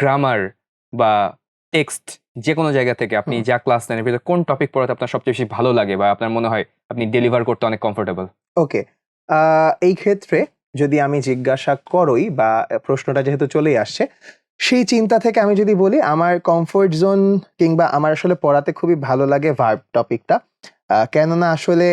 Grammar বা text যে কোনো জায়গা থেকে আপনি যা ক্লাস নেন ভিতরে কোন টপিক পড়াতে আপনার সবচেয়ে বেশি ভালো লাগে বা আপনার মনে হয় আপনি ডেলিভার করতে অনেক কমফোর্টেবল ওকে এই ক্ষেত্রে যদি আমি জিজ্ঞাসা করই বা প্রশ্নটা যেহেতু চলেই আসছে সেই চিন্তা থেকে আমি যদি বলি, আমার কমফোর্ট জোন কিংবা আমার আসলে পড়াতে খুবই ভালো লাগে ভার্ব টপিকটা কেননা আসলে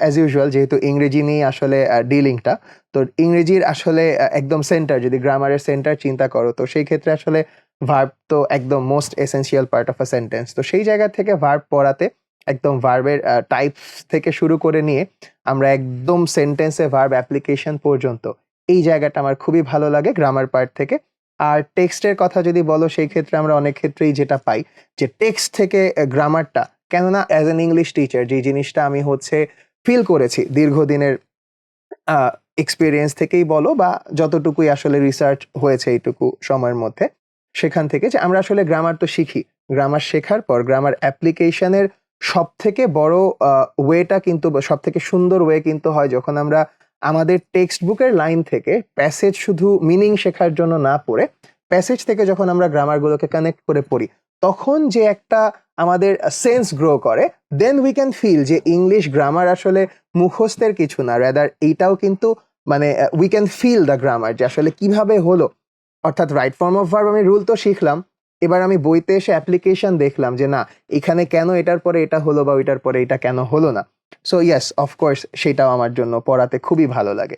অ্যাজ ইউজুয়াল যেহেতু ইংরেজি নিয়ে আসলে ডিলিংটা তো ইংরেজির আসলে একদম সেন্টার যদি গ্রামারের সেন্টার চিন্তা করো, তো সেই ক্ষেত্রে আসলে ভার্ব তো একদম most essential part of a sentence তো সেই জায়গা থেকে ভার্ব পড়াতে, একদম ভার্বের টাইপস থেকে শুরু করে নিয়ে আমরা একদম সেন্টেন্সে ভার্ব অ্যাপ্লিকেশন পর্যন্ত, এই জায়গাটা আমার খুবই ভালো লাগে গ্রামার পার্ট থেকে। আর টেক্সটের কথা যদি বলো, সেই ক্ষেত্রে আমরা অনেক ক্ষেত্রেই যেটা পাই যে টেক্সট থেকে গ্রামারটা, কেননা অ্যাজ অ্যান ইংলিশ টিচার যে জিনিসটা আমি হচ্ছে ফিল করেছি দীর্ঘদিনের এক্সপিরিয়েন্স থেকেই বলো বা যতটুকুই আসলে রিসার্চ হয়েছে এইটুকু সময়ের মধ্যে, সেখান থেকে যে আমরা আসলে গ্রামার তো শিখি। গ্রামার শেখার পর গ্রামার অ্যাপ্লিকেশনের সব থেকে বড় ওয়েটা কিন্তু সব থেকে সুন্দর ওয়ে কিন্তু হয় যখন আমরা আমাদের টেক্সট বুকের লাইন থেকে প্যাসেজ শুধু মিনিং শেখার জন্য না পড়ে প্যাসেজ থেকে যখন আমরা গ্রামারগুলোকে কানেক্ট করে পড়ি, তখন যে একটা আমাদের সেন্স গ্রো করে দেন উই ক্যান ফিল যে ইংলিশ গ্রামার আসলে মুখস্থের কিছু না রেদার এইটাও কিন্তু মানে we can feel the grammar যে আসলে কীভাবে হলো। অর্থাৎ রাইট ফর্ম অফ ভার্ব আমি রুল তো শিখলাম, এবার আমি বইতে এসে অ্যাপ্লিকেশন দেখলাম যে না, এখানে কেন এটার পরে এটা হলো বা ওইটার পরে এটা কেন হলো না। সো ইয়েস অফকোর্স সেটাও আমার জন্য পড়াতে খুবই ভালো লাগে।